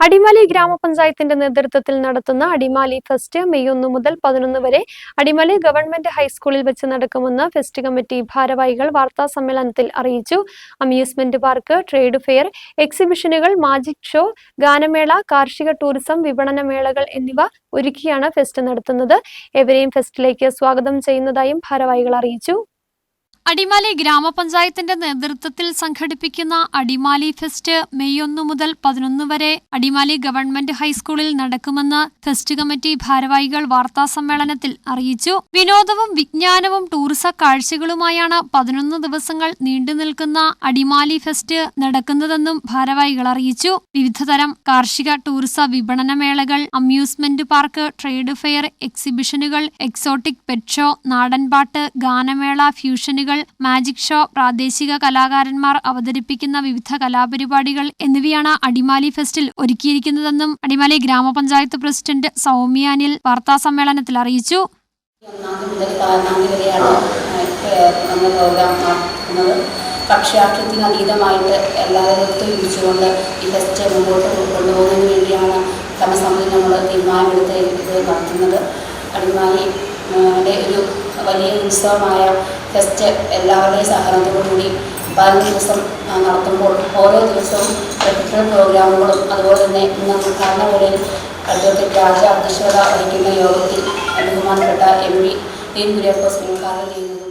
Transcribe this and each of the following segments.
അടിമാലി ഗ്രാമപഞ്ചായത്തിന്റെ നേതൃത്വത്തിൽ നടത്തുന്ന അടിമാലി ഫെസ്റ്റ് മെയ് ഒന്ന് മുതൽ പതിനൊന്ന് വരെ അടിമാലി ഗവൺമെന്റ് ഹൈസ്കൂളിൽ വെച്ച് നടക്കുമെന്ന് ഫെസ്റ്റ് കമ്മിറ്റി ഭാരവാഹികൾ വാർത്താ സമ്മേളനത്തിൽ അറിയിച്ചു. അമ്യൂസ്മെന്റ് പാർക്ക് ട്രേഡ് ഫെയർ എക്സിബിഷനുകൾ മാജിക് ഷോ ഗാനമേള കാർഷിക ടൂറിസം വിപണന മേളകൾ എന്നിവ ഒരുക്കിയാണ് ഫെസ്റ്റ് നടത്തുന്നത്. എവരെയും ഫെസ്റ്റിലേക്ക് സ്വാഗതം ചെയ്യുന്നതായും ഭാരവാഹികൾ അറിയിച്ചു. അടിമാലി ഗ്രാമപഞ്ചായത്തിന്റെ നേതൃത്വത്തിൽ സംഘടിപ്പിക്കുന്ന അടിമാലി ഫെസ്റ്റ് മെയ് ഒന്ന് മുതൽ പതിനൊന്ന് വരെ അടിമാലി ഗവൺമെന്റ് ഹൈസ്കൂളിൽ നടക്കുമെന്ന് ഫെസ്റ്റ് കമ്മിറ്റി ഭാരവാഹികൾ വാർത്താ സമ്മേളനത്തിൽ അറിയിച്ചു. വിനോദവും വിജ്ഞാനവും ടൂറിസ കാഴ്ചകളുമായാണ് പതിനൊന്ന് ദിവസങ്ങൾ നീണ്ടു നിൽക്കുന്ന അടിമാലി ഫെസ്റ്റ് നടക്കുന്നതെന്നും ഭാരവാഹികൾ അറിയിച്ചു. വിവിധതരം കാർഷിക ടൂറിസ വിപണന മേളകൾ അമ്യൂസ്മെന്റ് പാർക്ക് ട്രേഡ് ഫെയർ എക്സിബിഷനുകൾ എക്സോട്ടിക് പെറ്റ് ഷോ നാടൻപാട്ട് ഗാനമേള ഫ്യൂഷനുകൾ മാജിക് ഷോ പ്രാദേശിക കലാകാരന്മാർ അവതരിപ്പിക്കുന്ന വിവിധ കലാപരിപാടികൾ എന്നിവയാണ് അടിമാലി ഫെസ്റ്റിൽ ഒരുക്കിയിരിക്കുന്നതെന്നും അടിമാലി ഗ്രാമപഞ്ചായത്ത് പ്രസിഡന്റ് സൗമ്യ അനിൽ അറിയിച്ചു. നമ്മൾ പ്രോഗ്രാം നടത്തുന്നത് കക്ഷ്യാർത്ഥത്തിന് അതീതമായിട്ട് എല്ലാവരും വിളിച്ചുകൊണ്ട് ഈ ഫെസ്റ്റ് മുമ്പോട്ട് കൊണ്ടുപോകുന്നതിന് വേണ്ടിയാണ് ക്രമസമിതി നമ്മൾ തീരുമാനമെടുത്ത് ഇത് നടത്തുന്നത്. അടിമാലി ഒരു വലിയ ഉത്സവമായ ഫെസ്റ്റ് എല്ലാവരുടെയും സഹകരണത്തോടുകൂടി പതിനഞ്ച് ദിവസം നടത്തുമ്പോൾ ഓരോ ദിവസവും പ്രത്യേക പ്രോഗ്രാമുകളും അതുപോലെ തന്നെ ഇന്ന് ഉദ്ഘാടന വേളയിൽ അഡ്വക്കേറ്റ് രാജ അധ്യക്ഷത വഹിക്കുന്ന യോഗത്തിൽ ബഹുമാനപ്പെട്ട എം പി ഡീൻ കുര്യാക്കോസ് ഉദ്ഘാടനം ചെയ്യുന്നത്.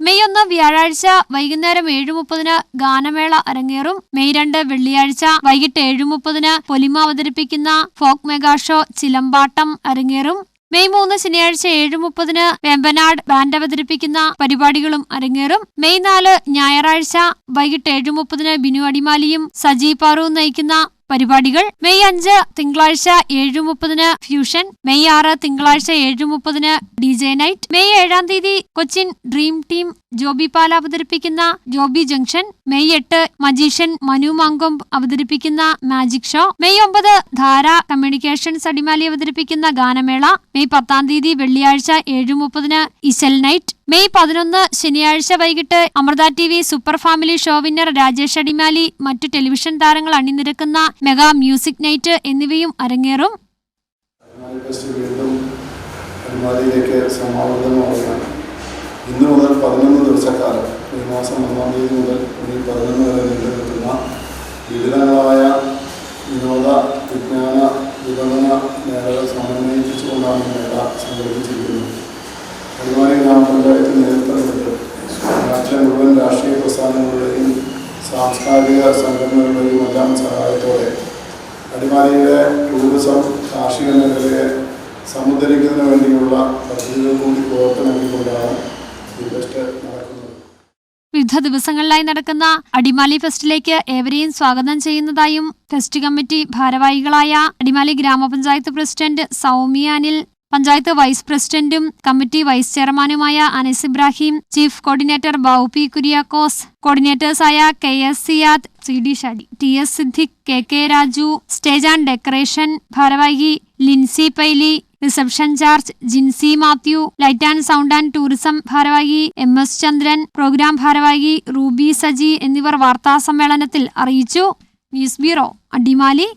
മെയ് ഒന്ന് വ്യാഴാഴ്ച വൈകുന്നേരം ഏഴ് മുപ്പതിന് ഗാനമേള അരങ്ങേറും. മെയ് രണ്ട് വെള്ളിയാഴ്ച വൈകിട്ട് ഏഴ് മുപ്പതിന് പൊലിമ അവതരിപ്പിക്കുന്ന ഫോക്ക് മെഗാ ഷോ ചിലമ്പാട്ടം അരങ്ങേറും. മെയ് മൂന്ന് ശനിയാഴ്ച ഏഴ് മുപ്പതിന് വെമ്പനാട് ബാൻഡ് അവതരിപ്പിക്കുന്ന പരിപാടികളും അരങ്ങേറും. മെയ് നാല് ഞായറാഴ്ച വൈകിട്ട് ഏഴ് മുപ്പതിന് ബിനു അടിമാലിയും സജി പാറുവും നയിക്കുന്ന പരിപാടികൾ. മെയ് അഞ്ച് തിങ്കളാഴ്ച ഏഴ് മുപ്പതിന് ഫ്യൂഷൻ. മെയ് ആറ് തിങ്കളാഴ്ച ഏഴ് മുപ്പതിന് ഡി ജെ നൈറ്റ്. മെയ് ഏഴാം തീയതി കൊച്ചിൻ ഡ്രീം ടീം ജോബി പാൽ അവതരിപ്പിക്കുന്ന ജോബി ജംഗ്ഷൻ. മെയ് എട്ട് മജീഷ്യൻ മനു മാങ്കൊമ്പ് അവതരിപ്പിക്കുന്ന മാജിക് ഷോ. മെയ് ഒമ്പത് ധാര കമ്മ്യൂണിക്കേഷൻസ് അടിമാലി അവതരിപ്പിക്കുന്ന ഗാനമേള. മെയ് പത്താം തീയതി വെള്ളിയാഴ്ച ഏഴ് മുപ്പതിന് ഇസൽ നൈറ്റ്. മെയ് പതിനൊന്ന് ശനിയാഴ്ച വൈകിട്ട് Amrita T V super family show winner Rajesh Adimali മറ്റു ടെലിവിഷൻ താരങ്ങൾ അണിനിരക്കുന്ന മെഗാ മ്യൂസിക് നൈറ്റ് എന്നിവയും അരങ്ങേറും. ഇന്ന് മുതൽ പതിനൊന്ന് ദിവസക്കാലം ഈ മാസം ഒന്നാം തീയതി മുതൽ പതിനൊന്ന് വരെ നീണ്ടു നിൽക്കുന്ന സാംസ്കാരിക സംഘടനകളുടെയും എല്ലാം സഹായത്തോടെ അടിമാലിയുടെ ടൂറിസം കാർഷിക മേഖലയെ സമുദ്ധരിക്കുന്നതിന് വേണ്ടിയുള്ള പദ്ധതികൾ കൂടി പ്രവർത്തനങ്ങളിലൂടെയാണ് ഈ ഫെസ്റ്റ് വിവിധ ദിവസങ്ങളിലായി നടക്കുന്ന അടിമാലി ഫെസ്റ്റിലേക്ക് ഏവരെയും സ്വാഗതം ചെയ്യുന്നതായും ഫെസ്റ്റ് കമ്മിറ്റി ഭാരവാഹികളായ അടിമാലി ഗ്രാമപഞ്ചായത്ത് പ്രസിഡന്റ് സൗമിയാനിൽ പഞ്ചായത്ത് വൈസ് പ്രസിഡന്റും കമ്മിറ്റി വൈസ് ചെയർമാനുമായ അനസ് ഇബ്രാഹിം ചീഫ് കോർഡിനേറ്റർ ബൌപി Kuriakose കോർഡിനേറ്റേഴ്സായ K S Siyad C D Shadi T S Siddique K K Raju stage and decoration ഭാരവാഹി Lincy Paily reception charge Jincy Mathew light and sound and tourism ഭാരവാഹി M S Chandran programme ഭാരവാഹി റൂബി സജി എന്നിവർ വാർത്താ സമ്മേളനത്തിൽ അറിയിച്ചു. News bureau Adimali.